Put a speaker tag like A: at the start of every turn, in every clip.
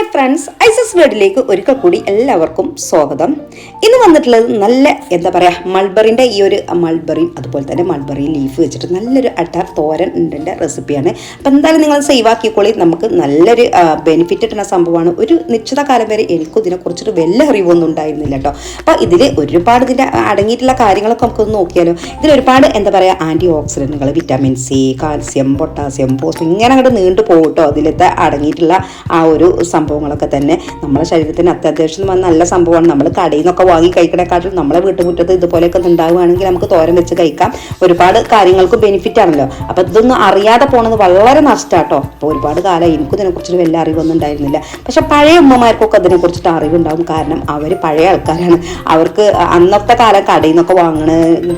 A: Hi friends ഐസസ് വേർഡിലേക്ക് ഒരിക്കൽ കൂടി എല്ലാവർക്കും സ്വാഗതം. ഇന്ന് വന്നിട്ടുള്ളത് നല്ല എന്താ പറയുക മൾബറിന്റെ ഈ ഒരു മൾബറി അതുപോലെ തന്നെ മൾബറി ലീഫ് വെച്ചിട്ട് നല്ലൊരു അട്ടാർ തോരൻ ഉണ്ടിന്റെ റെസിപ്പിയാണ് അപ്പം എന്തായാലും നിങ്ങൾ സേവ് ആക്കിക്കോളി. നമുക്ക് നല്ലൊരു ബെനിഫിറ്റ് കിട്ടുന്ന സംഭവമാണ്. ഒരു നിശ്ചിത കാലം വരെ എനിക്കും ഇതിനെക്കുറിച്ചൊരു വലിയ അറിവൊന്നും ഉണ്ടായിരുന്നില്ല കേട്ടോ. അപ്പോൾ ഇതിൽ ഒരുപാട് ഇതിന്റെ അടങ്ങിയിട്ടുള്ള കാര്യങ്ങളൊക്കെ നമുക്കൊന്ന് നോക്കിയാലോ. ഇതിൽ ഒരുപാട് എന്താ പറയുക ആന്റി ഓക്സിഡന്റുകൾ വിറ്റാമിൻ സി കാൽസ്യം പൊട്ടാസ്യം പോസ് ഇങ്ങനെ അങ്ങോട്ട് നീണ്ടു പോകും അതിലത്തെ അടങ്ങിയിട്ടുള്ള ആ ഒരു സംഭവങ്ങളൊക്കെ തന്നെ. നമ്മുടെ ശരീരത്തിന് അത്യാവശ്യം നല്ല സംഭവമാണ്. നമ്മൾ കടയിൽ നിന്നൊക്കെ വാങ്ങി കഴിക്കണേക്കാട്ടും നമ്മളെ വീട്ടുമുറ്റത്ത് ഇതുപോലെയൊക്കെ ഉണ്ടാവുകയാണെങ്കിൽ നമുക്ക് തോരൻ വെച്ച് കഴിക്കാം. ഒരുപാട് കാര്യങ്ങൾക്ക് ബെനിഫിറ്റ് ആണല്ലോ. അപ്പം ഇതൊന്നും അറിയാതെ പോണത് വളരെ നഷ്ടമാട്ടോ അപ്പോൾ ഒരുപാട് കാലം എനിക്കും ഇതിനെക്കുറിച്ച് വലിയ അറിവൊന്നും ഉണ്ടായിരുന്നില്ല. പക്ഷെ പഴയ ഉമ്മമാർക്കൊക്കെ അതിനെക്കുറിച്ചിട്ട് അറിവുണ്ടാവും. കാരണം അവർ പഴയ ആൾക്കാരാണ്. അവർക്ക് അന്നത്തെ കാലം കടയിൽ നിന്നൊക്കെ വാങ്ങണ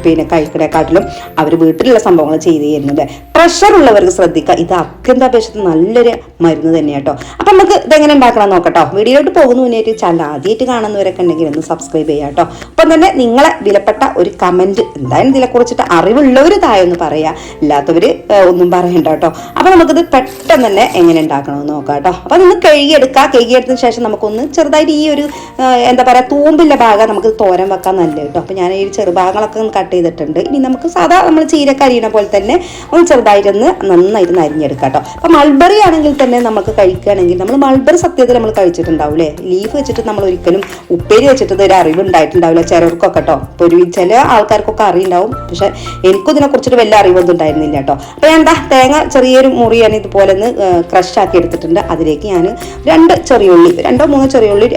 A: പിന്നെ കഴിക്കണേക്കാട്ടിലും അവർ വീട്ടിലുള്ള സംഭവങ്ങൾ ചെയ്ത് തരുന്നുണ്ട്. പ്രഷർ ഉള്ളവർക്ക് ശ്രദ്ധിക്കുക. ഇത് അത്യന്താപേക്ഷത്തിൽ നല്ലൊരു മരുന്ന് തന്നെയാട്ടോ. അപ്പം നമുക്ക് ഇതെങ്ങനെ ഉണ്ടാക്കണം നോക്കട്ടോ. വീഡിയോയിട്ട് പോകുന്ന മുന്നേറ്റ് ചാനൽ ആദ്യമായിട്ട് കാണുന്നവരൊക്കെ ഉണ്ടെങ്കിൽ ഒന്ന് സബ്സ്ക്രൈബ് ചെയ്യാം കേട്ടോ. അപ്പം തന്നെ നിങ്ങളെ വിലപ്പെട്ട ഒരു കമന്റ് എന്തായാലും ഇതിനെക്കുറിച്ചിട്ട് അറിവുള്ളവർ തായൊന്ന് പറയാം. ഇല്ലാത്തവർ ഒന്നും പറയണ്ട കേട്ടോ. അപ്പം നമുക്കിത് പെട്ടെന്ന് തന്നെ എങ്ങനെ ഉണ്ടാക്കണമെന്ന് നോക്കാം കേട്ടോ. അപ്പം നിങ്ങൾ കഴുകിയെടുക്കുക കഴുകിയെടുത്തതിന് ശേഷം നമുക്കൊന്ന് ചെറുതായിട്ട് ഈ ഒരു എന്താ പറയുക തൂമ്പിന്റെ ഭാഗം നമുക്ക് തോരൻ വെക്കാൻ നല്ല കേട്ടോ. അപ്പം ഞാൻ ഈ ചെറുഭാഗങ്ങളൊക്കെ കട്ട് ചെയ്തിട്ടുണ്ട്. ഇനി നമുക്ക് സാധാ നമ്മൾ ചീരക്ക അരിയണ പോലെ തന്നെ ഒന്ന് ചെറുതായിട്ടൊന്ന് നന്നായിട്ട് അരിഞ്ഞെടുക്കാം കേട്ടോ. അപ്പം മൾബറി ആണെങ്കിൽ തന്നെ നമുക്ക് കഴിക്കുകയാണെങ്കിൽ നമ്മൾ മൾബറി സത്യത്തിൽ നമ്മൾ കഴിച്ചിട്ടുണ്ടാവില്ലേ ലീഫ് വെച്ചിട്ട് നമ്മൾ ഒരിക്കലും ഉപ്പേരി വെച്ചിട്ട് ഒരു അറിവ് ഉണ്ടായിട്ടുണ്ടാവില്ല ചിലർക്കൊക്കെ കേട്ടോ. ഇപ്പോൾ ഒരു ചില ആൾക്കാർക്കൊക്കെ അറിയുണ്ടാവും. പക്ഷെ എനിക്കും ഇതിനെ കുറിച്ചിട്ട് വലിയ അറിവൊന്നും ഉണ്ടായിരുന്നില്ല കേട്ടോ. അപ്പോൾ ഞാൻ എന്താ തേങ്ങ ചെറിയൊരു മുറിയാണ് ഇതുപോലെ ഒന്ന് ക്രഷ് ആക്കി എടുത്തിട്ടുണ്ട്. അതിലേക്ക് ഞാൻ രണ്ട് ചെറിയുള്ളി രണ്ടോ മൂന്നോ ചെറിയുള്ളി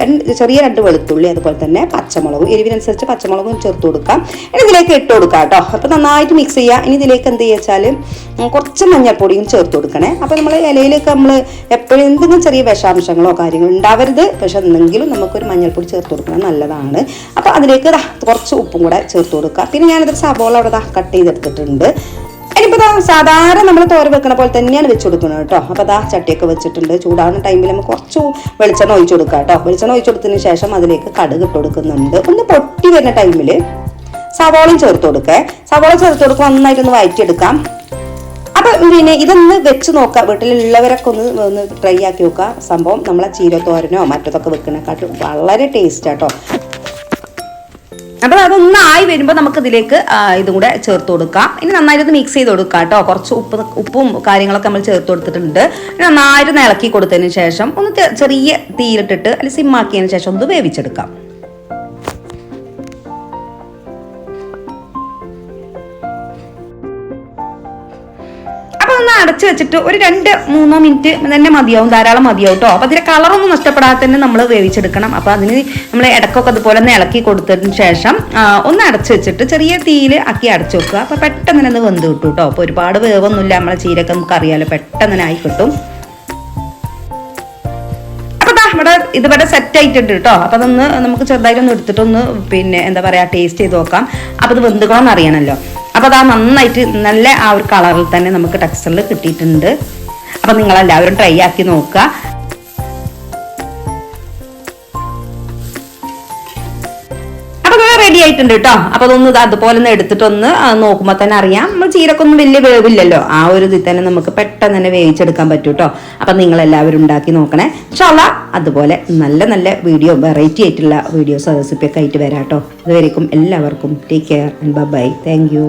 A: ചെറിയ രണ്ട് വെളുത്തുള്ളി അതുപോലെ തന്നെ പച്ചമുളകും എരിവിനനുസരിച്ച് പച്ചമുളകും ചേർത്ത് കൊടുക്കാം. ഇനി ഇതിലേക്ക് ഇട്ട് കൊടുക്കാം കേട്ടോ. അപ്പോൾ നന്നായിട്ട് മിക്സ് ചെയ്യുക. ഇനി ഇതിലേക്ക് എന്ത് ചെയ്യുക കുറച്ച് മഞ്ഞൾപ്പൊടിയും ചേർത്ത് കൊടുക്കണേ. അപ്പോൾ നമ്മൾ ഇലയിലേക്ക് നമ്മൾ എപ്പോഴും എന്തെങ്കിലും ചെറിയ വിഷാംശങ്ങളോ കാര്യങ്ങളോ ഉണ്ടാവരുത്. പക്ഷെ എന്തെങ്കിലും നമുക്കൊരു മഞ്ഞൾപ്പൊടി ചേർത്ത് കൊടുക്കുന്നത് നല്ലതാണ്. അപ്പോൾ അതിലേക്ക് കുറച്ച് ഉപ്പും കൂടെ ചേർത്ത് കൊടുക്കുക. പിന്നെ ഞാനത് സബോള അവിടെ കട്ട് ചെയ്തെടുത്തിട്ടുണ്ട്. ഇനിയിപ്പോൾ സാധാരണ നമ്മൾ തോര വെക്കണ പോലെ തന്നെയാണ് വെച്ച് കൊടുക്കുന്നത് കേട്ടോ. അപ്പോൾ അതാ ചട്ടിയൊക്കെ വെച്ചിട്ടുണ്ട്. ചൂടാവുന്ന ടൈമിൽ നമുക്ക് കുറച്ച് വെളിച്ചെണ്ണ ഒഴിച്ചു കൊടുക്കാം കേട്ടോ. വെളിച്ചെണ്ണ ഒഴിച്ചു കൊടുത്തതിന് ശേഷം അതിലേക്ക് കടുക് ഇട്ട് കൊടുക്കുന്നുണ്ട്. ഒന്ന് പൊട്ടി വരുന്ന ടൈമിൽ സവോളയും ചേർത്ത് കൊടുക്കേ. സവോള ചേർത്ത് കൊടുക്കുക നന്നായിട്ടൊന്ന് വഴറ്റിയെടുക്കാം അപ്പൊ പിന്നെ ഇതൊന്ന് വെച്ച് നോക്കാം. വീട്ടിലുള്ളവരൊക്കെ ഒന്ന് ഒന്ന് ട്രൈ ആക്കി നോക്കുക സംഭവം നമ്മളെ ചീരത്തോരനോ മറ്റതൊക്കെ വെക്കണേക്കാട്ടും വളരെ ടേസ്റ്റ് ആട്ടോ അപ്പോൾ അതൊന്ന് ആയി വരുമ്പോൾ നമുക്ക് ഇതിലേക്ക് ഇതും കൂടെ ചേർത്ത് കൊടുക്കാം. ഇനി നന്നായിട്ട് മിക്സ് ചെയ്ത് കൊടുക്കാം കേട്ടോ കുറച്ച് ഉപ്പ് ഉപ്പും കാര്യങ്ങളൊക്കെ നമ്മൾ ചേർത്ത് കൊടുത്തിട്ടുണ്ട്. നന്നായിട്ട് ഇളക്കി കൊടുത്തതിന് ശേഷം ഒന്ന് ചെറിയ തീയിലിട്ടിട്ട് അല്ലെങ്കിൽ സിമ്മാക്കിയതിന് ശേഷം ഒന്ന് വേവിച്ചെടുക്കാം. അടച്ചു വെച്ചിട്ട് ഒരു രണ്ട് മൂന്നോ മിനിറ്റ് തന്നെ മതിയാവും ധാരാളം മതിയാവും കേട്ടോ അപ്പൊ അതിന്റെ കളറൊന്നും നഷ്ടപ്പെടാതെ തന്നെ നമ്മൾ വേവിച്ചെടുക്കണം. അപ്പൊ അതിന് നമ്മൾ ഇടക്കൊക്കെ അതുപോലെ ഒന്ന് ഇളക്കി കൊടുത്തതിന് ശേഷം ഒന്ന് അടച്ചു വെച്ചിട്ട് ചെറിയ തീയിൽ ആക്കി അടച്ചു വെക്കുക. അപ്പൊ പെട്ടെന്ന് തന്നെ വെന്ത് കിട്ടും കേട്ടോ അപ്പൊ ഒരുപാട് വേവൊന്നുമില്ല. നമ്മളെ ചീരൊക്കെ നമുക്ക് അറിയാലോ പെട്ടെന്ന് തന്നെ ആയി കിട്ടും. ഇവിടെ ഇതിവിടെ സെറ്റ് ആയിട്ടുണ്ട് കേട്ടോ അപ്പൊ അതൊന്ന് നമുക്ക് ചെറുതായിട്ടൊന്ന് എടുത്തിട്ടൊന്ന് പിന്നെ എന്താ പറയാ ടേസ്റ്റ് ചെയ്ത് നോക്കാം. അപ്പൊ ഇത് വെന്തുകളെന്ന് അറിയണമല്ലോ അപ്പൊ അതാ നന്നായിട്ട് നല്ല ആ ഒരു കളറിൽ തന്നെ നമുക്ക് ടെക്സ്റ്ററിൽ കിട്ടിയിട്ടുണ്ട്. അപ്പോൾ നിങ്ങളെല്ലാവരും ട്രൈ ആക്കി നോക്കുക. ആയിട്ടുണ്ട് കേട്ടോ. അപ്പൊ അതൊന്ന് അതുപോലെ ഒന്ന് എടുത്തിട്ടൊന്ന് നോക്കുമ്പോ തന്നെ അറിയാം. നമ്മൾ ചീരക്കൊന്നും വലിയ വേവില്ലല്ലോ. ആ ഒരു ഇതിൽ തന്നെ നമുക്ക് പെട്ടെന്ന് തന്നെ വേവിച്ചെടുക്കാൻ പറ്റും കേട്ടോ. അപ്പൊ നിങ്ങൾ എല്ലാവരും ഉണ്ടാക്കി നോക്കണേ. ചള അതുപോലെ നല്ല നല്ല വീഡിയോ വെറൈറ്റി ആയിട്ടുള്ള വീഡിയോസ് റെസിപ്പി ഒക്കെ ആയിട്ട് വരാം കേട്ടോ. അതുവരേക്കും എല്ലാവർക്കും take care and bye thank you